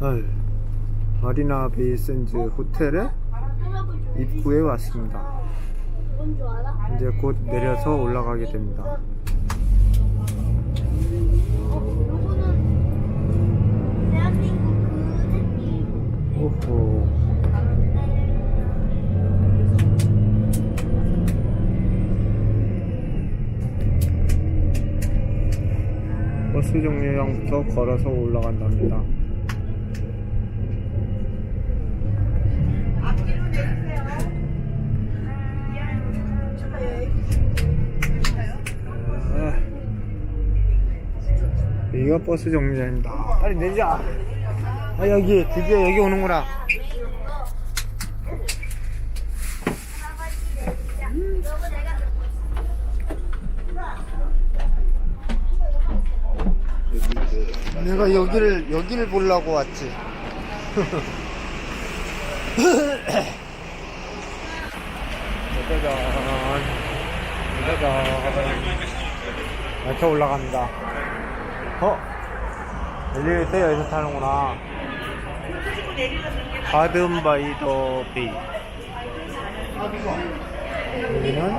네. 마리나 베이 샌즈 호텔의 입구에 왔습니다. 이제 곧 내려서 올라가게 됩니다. 오호. 버스 정류장부터 걸어서 올라간답니다. 여기가 버스 정류장입니다. 빨리 내리자. 아 여기 드디어 여기 오는구나. 내가 여기를 여기를 보려고 왔지. 이렇게 올라갑니다. 어? 엘리베이터 여기서 타는구나. 가든 바이 더 베이. 여기는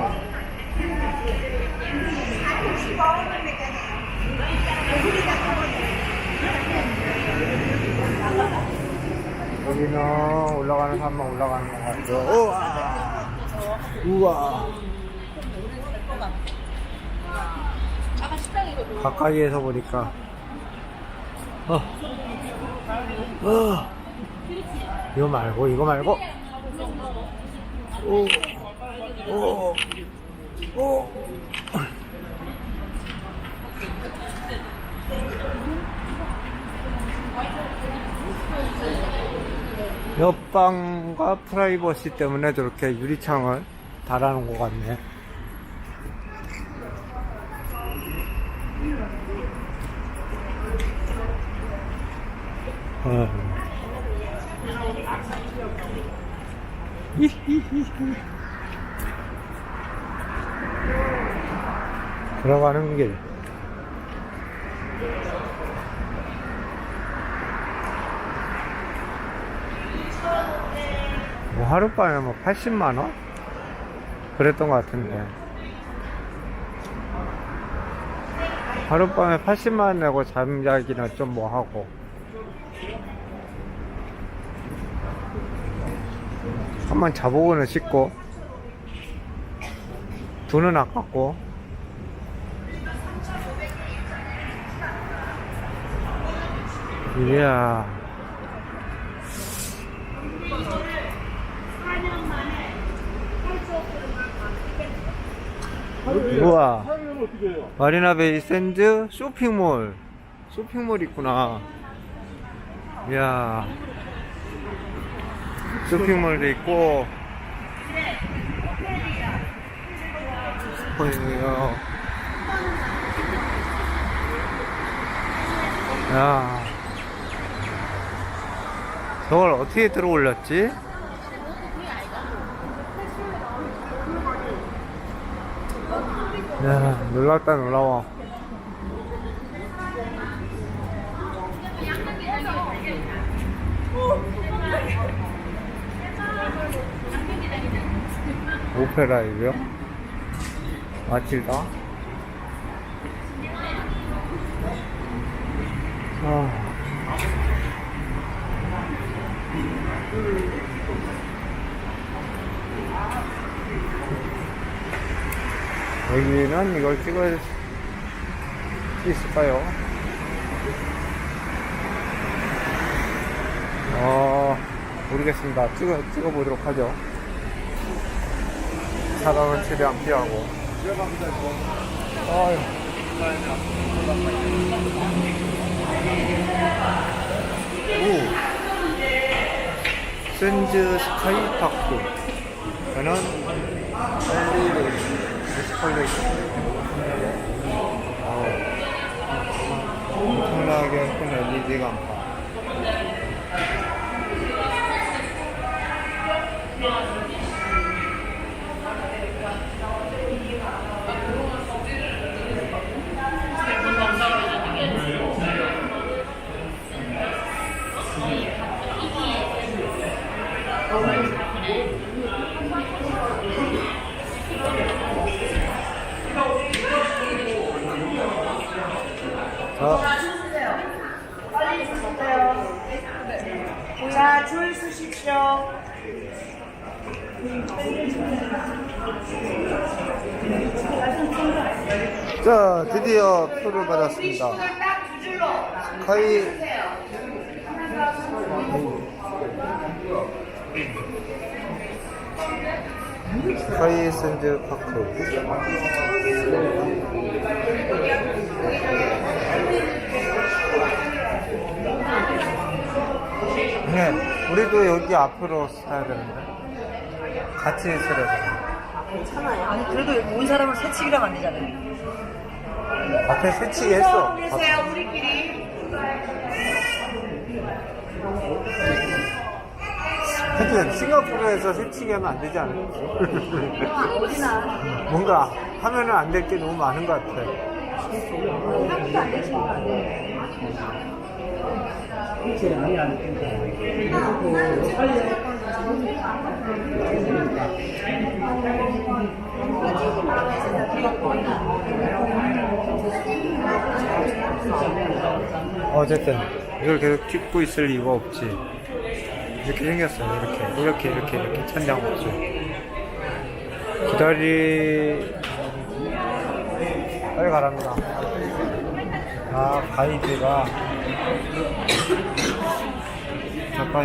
여기는 올라가는 사람만 올라가는 것 같죠. 우와. 우와. 가까이에서 보니까 어. 어. 이거 말고 이거 말고 오. 오. 오. 옆방과 프라이버시 때문에 저렇게 유리창을 달아놓은 것 같네. 들어가는 길. 뭐 하룻밤에 뭐 80만 원? 그랬던 것 같은데. 하룻밤에 80만 원 내고 잠자기는 좀 뭐 하고. 한번 자보고는 싶고. 돈은 아깝고. 이야. 우와 마리나 베이 샌드 쇼핑몰. 쇼핑몰 있구나. 이야. 쇼핑몰도 있고. 보이고요. 야. 저걸 어떻게 들어 올렸지? 야 놀랍다 놀라워. 오페라이고요? 마틸다? 아. 여기는 이걸 찍을 수 있을까요? 어, 모르겠습니다. 찍어, 찍어보도록 하죠. 사각은 최대한 피하고. 아유. 오. 샌즈 스카이 파크. 저는 에스컬레이터. 어, 엄청나게 큰 LED 간판. 자, 자, 줄 서십시오. 자 드디어 표를 받았습니다. 친구들 딱 두 줄로. 카이 주세요. 스카이 샌드 파크. 네, 우리도 여기 앞으로 서야 되는데. 같이 되 괜찮아요. 아니 그래도 온 사람을 새치기라면 안 되잖아요. 앞에 스치게 했어. 서 계세요, 우리 끼리. 하여튼 싱가포르에서 스치게 하면 안 되지 않을까? 어디나 뭔가 하면은 안 될 게 너무 많은 것 같아. 안 돼. 어쨌든 이걸 계속 찍고 있을 이유가 없지. 이렇게 생겼어요. 이렇게 이렇게 이렇게 이렇게 천장 없이. 기다리 빨리 가랍니다. 아 가이드가 잠깐